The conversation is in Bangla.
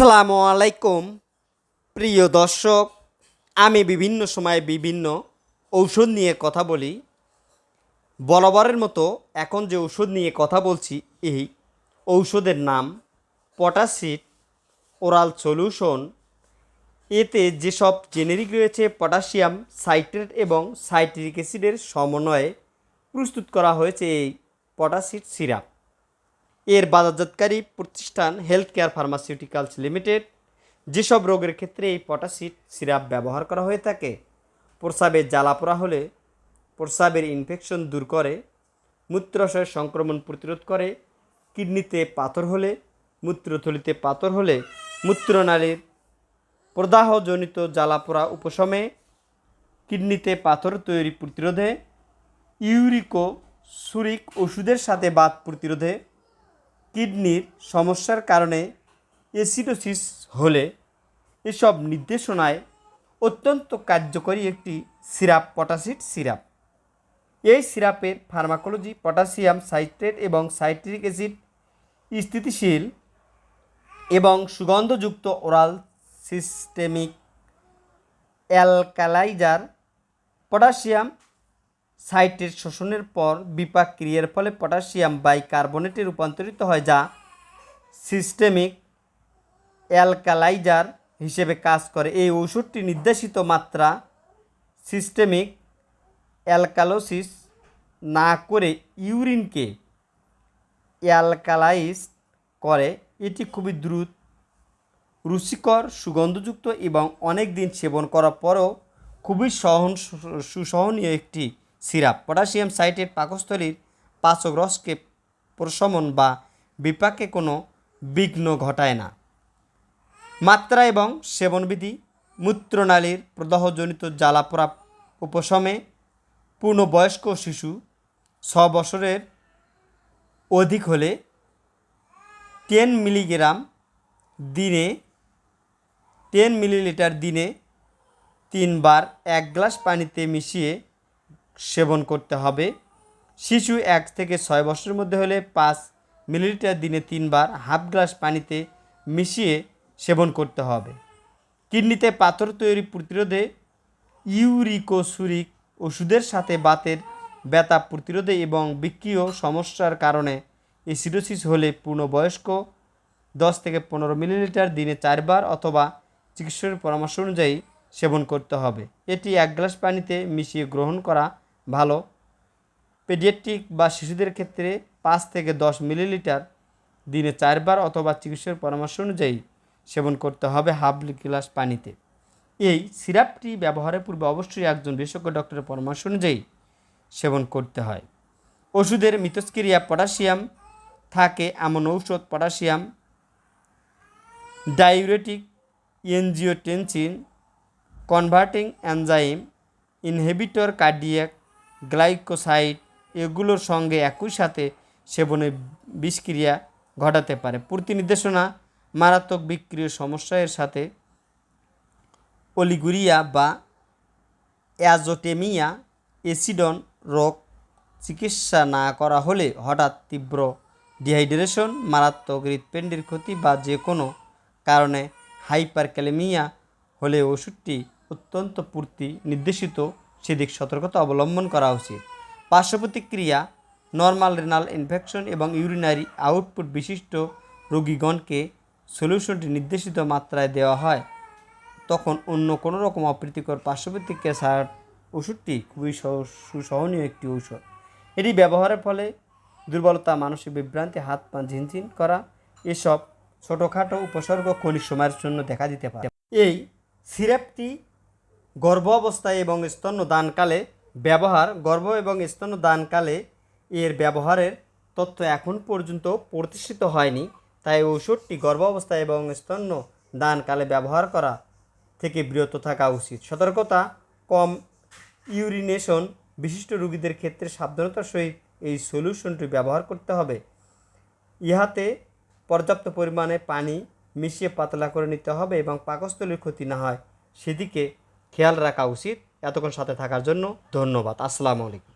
আসসালামু আলাইকুম। প্রিয় দর্শক, আমি বিভিন্ন সময়ে বিভিন্ন ঔষধ নিয়ে কথা বলি। বরাবরের মতো এখন যে ঔষধ নিয়ে কথা বলছি, এই ঔষধের নাম পটাশিট ওরাল সলিউশন। এতে যেসব জেনেরিক রয়েছে, পটাশিয়াম, সাইট্রেট এবং সাইট্রিক অ্যাসিডের সমন্বয়ে প্রস্তুত করা হয়েছে এই পটাশিট সিরাপ। এর বাজারজাতকারী প্রতিষ্ঠান হেলথ কেয়ার ফার্মাসিউটিক্যালস লিমিটেড যেসব রোগের ক্ষেত্রে এই পটাশিট সিরাপ ব্যবহার করা হয়ে থাকে প্রস্রাবের জ্বালাপোড়া হলে প্রস্রাবের ইনফেকশন দূর করে মূত্রাশয়ের সংক্রমণ প্রতিরোধ করে, কিডনিতে পাথর হলে, মূত্রথলিতে পাথর হলে, মূত্রনালীর প্রদাহজনিত জ্বালাপোড়া উপশমে কিডনিতে পাথর তৈরি প্রতিরোধে ইউরিকো সুরিক ওষুধের সাথে বাত প্রতিরোধে কিডনির সমস্যার কারণে অ্যাসিডোসিস হলে এসব নির্দেশনায় অত্যন্ত কার্যকরী একটি সিরাপ পটাশিট সিরাপ। এই সিরাপের ফার্মাকোলজি পটাশিয়াম সাইট্রেট এবং সাইট্রিক অ্যাসিড স্থিতিশীল এবং সুগন্ধযুক্ত oral systemic alkalizer potassium citrate শোষণের পর বিপাক ক্রিয়ার ফলে পটাশিয়াম বাইকার্বনেটে রূপান্তরিত হয় যা সিস্টেমিক অ্যালকালাইজার হিসেবে কাজ করে। এই ওষুধটি নির্দেশিত মাত্রা সিস্টেমিক অ্যালকালোসিস না করে ইউরিনকে অ্যালকালাইজ করে। এটি খুবই দ্রুত, রুচিকর, সুগন্ধযুক্ত এবং অনেক দিন সেবন করার পরেও খুবই সহন সুসহনীয় একটি সিরাপ। পটাশিয়াম সাইটের পাকস্থলীর পাচক রসকে প্রশমন বা বিপাকে কোনো বিঘ্ন ঘটায় না। মাত্রা এবং সেবনবিধি, মূত্রনালীর প্রদাহজনিত জ্বালাপোড়া উপশমে পূর্ণবয়স্ক শিশু ছ বছরের অধিক হলে টেন মিলিগ্রাম দিনে, টেন মিলিলিটার দিনে তিনবার এক গ্লাস পানিতে মিশিয়ে সেবন করতে হবে। শিশু এক থেকে ছয় বছরের মধ্যে হলে পাঁচ মিলিলিটার দিনে তিনবার হাফ গ্লাস পানিতে মিশিয়ে সেবন করতে হবে। কিডনিতে পাথর তৈরি প্রতিরোধে ইউরিকোসুরিক ওষুধের সাথে বাতের ব্যথা প্রতিরোধে এবং বিক্রিয় সমস্যার কারণে এসিডোসিস হলে পূর্ণবয়স্ক দশ থেকে পনেরো মিলিলিটার দিনে চারবার অথবা চিকিৎসকের পরামর্শ অনুযায়ী সেবন করতে হবে। এটি এক গ্লাস পানিতে মিশিয়ে গ্রহণ করা ভালো। পেডিয়াট্রিক বা শিশুদের ক্ষেত্রে পাঁচ থেকে দশ মিলিলিটার দিনে চারবার অথবা চিকিৎসকের পরামর্শ অনুযায়ী সেবন করতে হবে হাফ গ্লাস পানিতে। এই সিরাপটি ব্যবহারের পূর্বে অবশ্যই একজন বিশেষজ্ঞ ডক্টরের পরামর্শ অনুযায়ী সেবন করতে হয়। ওষুধের মিথস্ক্রিয়া পটাশিয়াম থাকে, এমন ঔষধ potassium, diuretic angiotensin, converting enzyme, inhibitor, cardiac glycoside এগুলোর সঙ্গে একই সাথে সেবনে বিষক্রিয়া ঘটাতে পারে। পূর্তি নির্দেশনা, মারাত্মক বিক্রিয় সমস্যার সাথে অলিগুরিয়া বা অ্যাজোটেমিয়া এসিডন রোগ চিকিৎসা না করা হলে হঠাৎ তীব্র ডিহাইড্রেশন, মারাত্মক হৃৎপিণ্ডের ক্ষতি বা যে কোনো কারণে হাইপার ক্যালেমিয়া হলে ওষুধটি অত্যন্ত পূর্তি নির্দেশিত সেদিক সতর্কতা অবলম্বন করা উচিত। পার্শ্ব প্রতিক্রিয়া নর্মাল রেনাল ইনফেকশন এবং ইউরিনারি আউটপুট বিশিষ্ট রোগীগণকে সলিউশনটি নির্দেশিত মাত্রায় দেওয়া হয়। তখন অন্য কোনো রকম অপ্রীতিকর পার্শ্ব প্রতিক্রিয়া ছাড়া ওষুধটি খুবই সুসহনীয় একটি ঔষধ। এটি ব্যবহারের ফলে দুর্বলতা, মানসিক বিভ্রান্তি, হাত পা ঝিনঝিন করা, এসব ছোটোখাটো উপসর্গ ক্ষণিক সময়ের জন্য দেখা দিতে পারে। এই সিরাপটি গর্ভ অবস্থায় এবং স্তন্য দানকালে ব্যবহার, গর্ভ এবং স্তন্য দানকালে এর ব্যবহারের তথ্য এখন পর্যন্ত প্রতিষ্ঠিত হয়নি। তাই ঔষধটি গর্ভ অবস্থায় এবং স্তন্য দানকালে ব্যবহার করা থেকে বিরত থাকা উচিত। সতর্কতা, কম ইউরিনেশন বিশিষ্ট রোগীদের ক্ষেত্রে সাবধানতার সহিত এই সলিউশনটি ব্যবহার করতে হবে। ইহাতে পর্যাপ্ত পরিমাণে পানি মিশিয়ে পাতলা করে নিতে হবে এবং পাকস্থলীর ক্ষতি না হয়। সেদিকে খেয়াল রাখা উচিত। এতক্ষণ সাথে থাকার জন্য ধন্যবাদ। আসসালামু আলাইকুম।